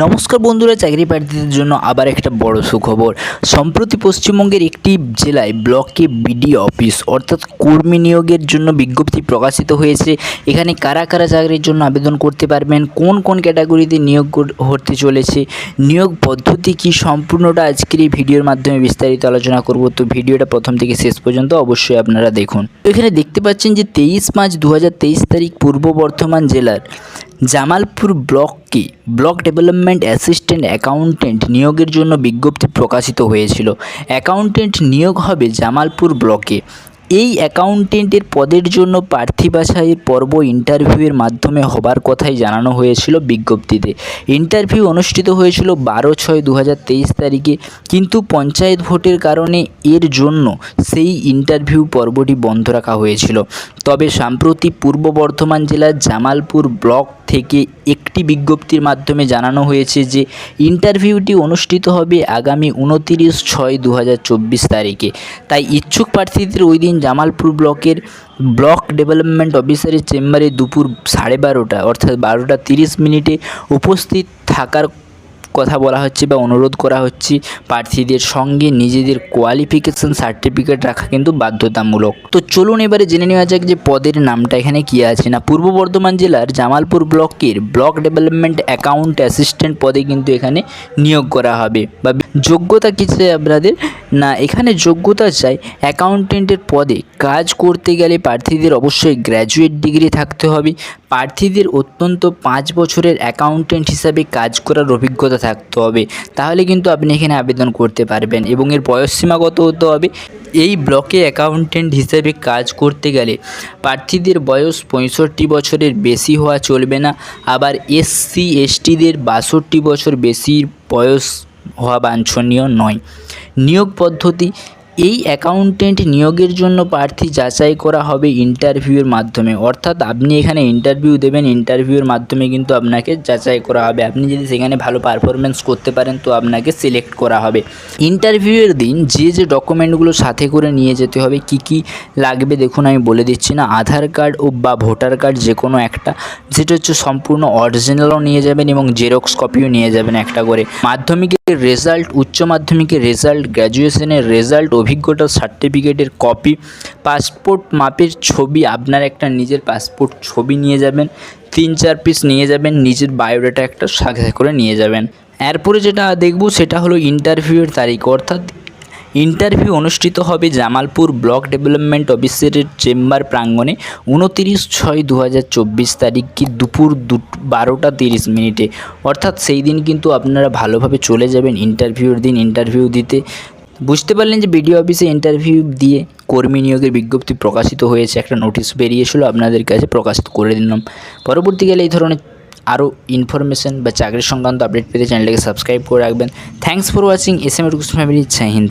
নমস্কার বন্ধুরা, চাকরি প্রার্থীদের জন্য আবার একটা বড় সুখবর। সম্প্রতি পশ্চিমবঙ্গের একটি জেলায় ব্লকে বিডি অফিস, অর্থাৎ কর্মী নিয়োগের জন্য বিজ্ঞপ্তি প্রকাশিত হয়েছে। এখানে কারা কারা চাকরির জন্য আবেদন করতে পারবেন, কোন কোন ক্যাটাগরিতে নিয়োগ হতে চলেছে, নিয়োগ পদ্ধতি কি সম্পূর্ণটা আজকের এই ভিডিওর মাধ্যমে বিস্তারিত আলোচনা করব। তো ভিডিওটা প্রথম থেকে শেষ পর্যন্ত অবশ্যই আপনারা দেখুন। এখানে দেখতে পাচ্ছেন যে তেইশ পাঁচ দু তারিখ পূর্ব বর্ধমান জেলার জামালপুর ব্লককে ব্লক ডেভেলপমেন্ট অ্যাসিস্ট্যান্ট অ্যাকাউন্টেন্ট নিয়োগের জন্য বিজ্ঞপ্তি প্রকাশিত হয়েছিল। অ্যাকাউন্টেন্ট নিয়োগ হবে জামালপুর ব্লকে। এই অ্যাকাউন্টেন্টের পদের জন্য প্রার্থী বাছাইয়ের পর্ব ইন্টারভিউয়ের মাধ্যমে হবার কথাই জানানো হয়েছিল বিজ্ঞপ্তিতে। ইন্টারভিউ অনুষ্ঠিত হয়েছিল বারো ছয় দু তারিখে, কিন্তু পঞ্চায়েত ভোটের কারণে এর জন্য সেই ইন্টারভিউ পর্বটি বন্ধ রাখা হয়েছিল। তবে সম্প্রতি পূর্ব বর্ধমান জেলার জামালপুর ব্লক থেকে একটি বিজ্ঞপ্তির মাধ্যমে জানানো হয়েছে যে ইন্টারভিউটি অনুষ্ঠিত হবে আগামী উনতিরিশ ছয় দু তারিখে। তাই ইচ্ছুক প্রার্থীদের ওই দিন জামালপুর ব্লকের ব্লক ডেভেলপমেন্ট অফিসারের চেম্বারে দুপুর সাড়ে বারোটা অর্থাৎ বারোটা তিরিশ মিনিটে উপস্থিত থাকার কথা বলা হচ্ছে বা অনুরোধ করা হচ্ছে, প্রার্থীদের সঙ্গে নিজেদের কোয়ালিফিকেশন সার্টিফিকেট রাখা কিন্তু বাধ্যতামূলক। তো চলুন এবারে জেনে নেওয়া যাক যে পদের নামটা এখানে কী আছে। না, পূর্ব বর্ধমান জেলার জামালপুর ব্লকের ব্লক ডেভেলপমেন্ট অ্যাকাউন্ট অ্যাসিস্ট্যান্ট পদে কিন্তু এখানে নিয়োগ করা হবে বা যোগ্যতা কী চাই আপনাদের? না, এখানে যোগ্যতা চাই অ্যাকাউন্টেন্টের পদে কাজ করতে গেলে প্রার্থীদের অবশ্যই গ্র্যাজুয়েট ডিগ্রি থাকতে হবে। প্রার্থীদের অত্যন্ত পাঁচ বছরের অ্যাকাউন্টেন্ট হিসাবে কাজ করার অভিজ্ঞতা থাকতে হবে। তাহলে কিন্তু আপনি এখানে আবেদন করতে পারবেন এবং এর বয়সসীমা কত হতে হবে? এই ব্লকে অ্যাকাউন্টেন্ট হিসেবে কাজ করতে গেলে প্রার্থীদের বয়স পঁয়ষট্টি বছরের বেশি হওয়া চলবে না। আবার এসসি, এসটিদের বাষট্টি বছর বেশি বয়স হওয়া বাঞ্ছনীয় নয়। নিয়োগ পদ্ধতি এই অ্যাকাউন্টেন্ট নিয়োগের জন্য প্রার্থী যাচাই করা হবে ইন্টারভিউয়ের মাধ্যমে। অর্থাৎ আপনি এখানে ইন্টারভিউ দেবেন ইন্টারভিউয়ের মাধ্যমে কিন্তু আপনাকে যাচাই করা হবে। আপনি যদি সেখানে ভালো পারফরমেন্স করতে পারেন, তো আপনাকে সিলেক্ট করা হবে। ইন্টারভিউয়ের দিন যে যে ডকুমেন্টগুলো সাথে করে নিয়ে যেতে হবে, কি কি লাগবে দেখুন, আমি বলে দিচ্ছি না। আধার কার্ড ও বা ভোটার কার্ড যে কোনো একটা, যেটা হচ্ছে সম্পূর্ণ অরিজিনালও নিয়ে যাবেন এবং জেরক্স কপিও নিয়ে যাবেন একটা করে। মাধ্যমিকের রেজাল্ট উচ্চ মাধ্যমিকের রেজাল্ট গ্র্যাজুয়েশনের রেজাল্ট অভিজ্ঞতা, সার্টিফিকেটের কপি পাসপোর্ট মাপের ছবি, আপনার একটা নিজের পাসপোর্ট ছবি নিয়ে যাবেন, তিন চার পিস নিয়ে যাবেন, নিজের বায়োডাটা একটা সাথে করে নিয়ে যাবেন। এরপরে যেটা দেখব সেটা হলো ইন্টারভিউয়ের তারিখ। অর্থাৎ ইন্টারভিউ অনুষ্ঠিত হবে জামালপুর ব্লক ডেভেলপমেন্ট অফিসের চেম্বার প্রাঙ্গণে উনতিরিশ ছয় দু তারিখ কি দুপুর দু, বারোটা তিরিশ মিনিটে। অর্থাৎ সেই দিন কিন্তু আপনারা ভালোভাবে চলে যাবেন ইন্টারভিউর দিন ইন্টারভিউ দিতে। বুঝতে পারলেন যে বিডিও অফিসে ইন্টারভিউ দিয়ে কর্মী নিয়োগের বিজ্ঞপ্তি প্রকাশিত হয়েছে, একটা নোটিশ বেরিয়েছিল, আপনাদের কাছে প্রকাশিত করে দিলাম। পরবর্তীকালে এই ধরনের আরও ইনফরমেশন বা চাকরি সংক্রান্ত আপডেট পেতে চ্যানেলটাকে সাবস্ক্রাইব করে রাখবেন। Thanks for watching S M family Hind